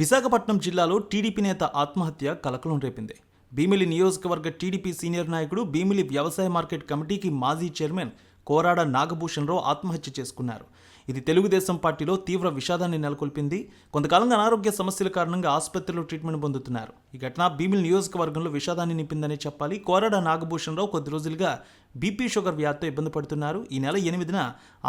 విశాఖపట్నం జిల్లాలో టీడీపీ నేత ఆత్మహత్య కలకలం రేపింది. భీమిలి నియోజకవర్గ టీడీపీ సీనియర్ నాయకుడు భీమిలి వ్యవసాయ మార్కెట్ కమిటీకి మాజీ చైర్మన్ కోరాడ నాగభూషణరావు ఆత్మహత్య చేసుకున్నారు. ఇది తెలుగుదేశం పార్టీలో తీవ్ర విషాదాన్ని నెలకొల్పింది. కొంతకాలంగా అనారోగ్య సమస్యల కారణంగా ఆసుపత్రిలో ట్రీట్మెంట్ పొందుతున్నారు. ఈ ఘటన భీమిలి నియోజకవర్గంలో విషాదాన్ని నింపిందనే చెప్పాలి. కోరాడ నాగభూషణరావు కొద్ది రోజులుగా బీపీ షుగర్ వ్యాధితో ఇబ్బంది పడుతున్నారు. ఈ నెల ఎనిమిదిన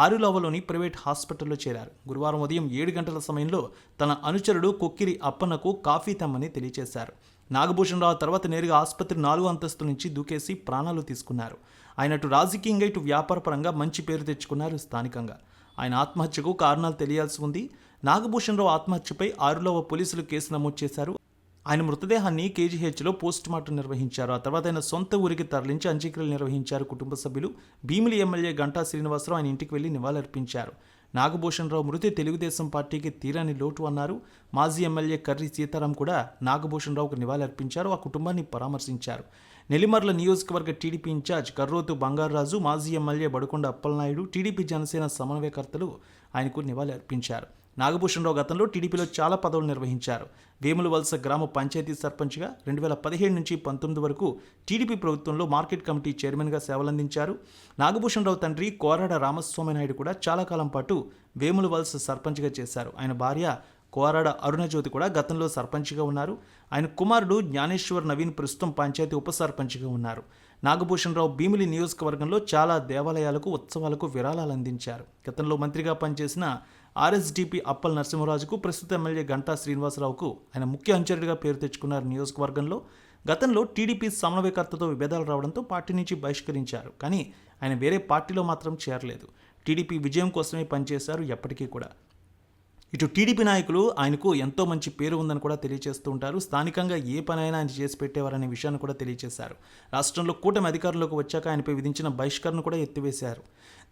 ఆరులవలోని ప్రైవేట్ హాస్పిటల్లో చేరారు. గురువారం ఉదయం ఏడు గంటల సమయంలో తన అనుచరుడు కొక్కిరి అప్పన్నకు కాఫీ తెమ్మని తెలియజేశారు. నాగభూషణరావు తర్వాత నేరుగా ఆసుపత్రి నాలుగు అంతస్తు నుంచి దూకేసి ప్రాణాలు తీసుకున్నారు. ఆయన అటు రాజకీయంగా ఇటు వ్యాపారపరంగా మంచి పేరు తెచ్చుకున్నారు స్థానికంగా. ఆయన ఆత్మహత్యకు కారణాలు తెలియాల్సి ఉంది. నాగభూషణరావు ఆత్మహత్యపై ఆరులోవ పోలీసులు కేసు నమోదు చేశారు. ఆయన మృతదేహాన్ని కేజీహెచ్లో పోస్ట్ మార్టం నిర్వహించారు. ఆ తర్వాత ఆయన సొంత ఊరికి తరలించి అంత్యక్రియలు నిర్వహించారు. కుటుంబ సభ్యులు భీమిలి ఎమ్మెల్యే గంటా శ్రీనివాసరావు ఆయన ఇంటికి వెళ్ళి నివాళులర్పించారు. నాగభూషణరావు మృతి తెలుగుదేశం పార్టీకి తీరని లోటు అన్నారు. మాజీ ఎమ్మెల్యే కర్రి సీతారాం కూడా నాగభూషణరావుకు నివాళులర్పించారు. ఆ కుటుంబాన్ని పరామర్శించారు. నెల్లిమర్ల నియోజకవర్గ టీడీపీ ఇన్ఛార్జ్ కర్రోతు బంగారాజు మాజీ ఎమ్మెల్యే బడుకొండ అప్పలనాయుడు టీడీపీ జనసేన సమన్వయకర్తలు ఆయనకు నివాళి అర్పించారు నాగభూషణరావు గతంలో టీడీపీలో చాలా పదవులు నిర్వహించారు. వేముల వలస గ్రామ పంచాయతీ సర్పంచ్గా రెండు వేల పదిహేడు నుంచి పంతొమ్మిది వరకు టీడీపీ ప్రభుత్వంలో మార్కెట్ కమిటీ చైర్మన్గా సేవలందించారు. నాగభూషణరావు తండ్రి కోరాడ రామస్వామి నాయుడు కూడా చాలా కాలం పాటు వేముల వలస సర్పంచ్గా చేశారు. ఆయన భార్య కోరాడ అరుణజ్యోతి కూడా గతంలో సర్పంచ్గా ఉన్నారు. ఆయన కుమారుడు జ్ఞానేశ్వర్ నవీన్ ప్రస్తుతం పంచాయతీ ఉప సర్పంచ్గా ఉన్నారు. నాగభూషణరావు భీమిలి నియోజకవర్గంలో చాలా దేవాలయాలకు ఉత్సవాలకు విరాళాలు అందించారు. గతంలో మంత్రిగా పనిచేసిన ఆర్ఎస్డిపి అప్పల్ నరసింహరాజుకు ప్రస్తుత ఎమ్మెల్యే గంటా శ్రీనివాసరావుకు ఆయన ముఖ్య అనుచరుడిగా పేరు తెచ్చుకున్నారు నియోజకవర్గంలో. గతంలో టీడీపీ సమన్వయకర్తతో విభేదాలు రావడంతో పార్టీ నుంచి బహిష్కరించారు. కానీ ఆయన వేరే పార్టీలో మాత్రం చేరలేదు. టీడీపీ విజయం కోసమే పనిచేశారు ఎప్పటికీ కూడా. ఇటు టీడీపీ నాయకులు ఆయనకు ఎంతో మంచి పేరు ఉందని కూడా తెలియజేస్తూ ఉంటారు. స్థానికంగా ఏ పనైనా ఆయన చేసి పెట్టేవారనే విషయాన్ని కూడా తెలియజేశారు రాష్ట్రంలో కూటమి అధికారంలోకి వచ్చాక ఆయనపై విధించిన బహిష్కరణ కూడా ఎత్తివేశారు.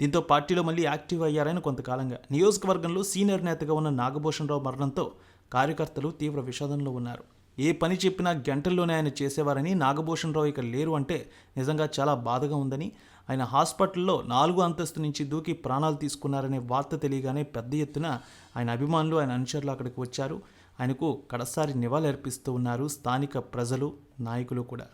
దీంతో పార్టీలో మళ్ళీ యాక్టివ్ అయ్యారని కొంతకాలంగా. నియోజకవర్గంలో సీనియర్ నేతగా ఉన్న నాగభూషణరావు మరణంతో కార్యకర్తలు తీవ్ర విషాదంలో ఉన్నారు. ఏ పని చెప్పినా గంటల్లోనే ఆయన చేసేవారని నాగభూషణరావు ఇక లేరు అంటే నిజంగా చాలా బాధగా ఉందని. ఆయన హాస్పిటల్లో నాలుగు అంతస్తు నుంచి దూకి ప్రాణాలు తీసుకున్నారనే వార్త తెలియగానే పెద్ద ఎత్తున ఆయన అభిమానులు ఆయన అనుచరులు అక్కడికి వచ్చారు. ఆయనకు కడసారి నివాళులర్పిస్తూ ఉన్నారు స్థానిక ప్రజలు నాయకులు కూడా.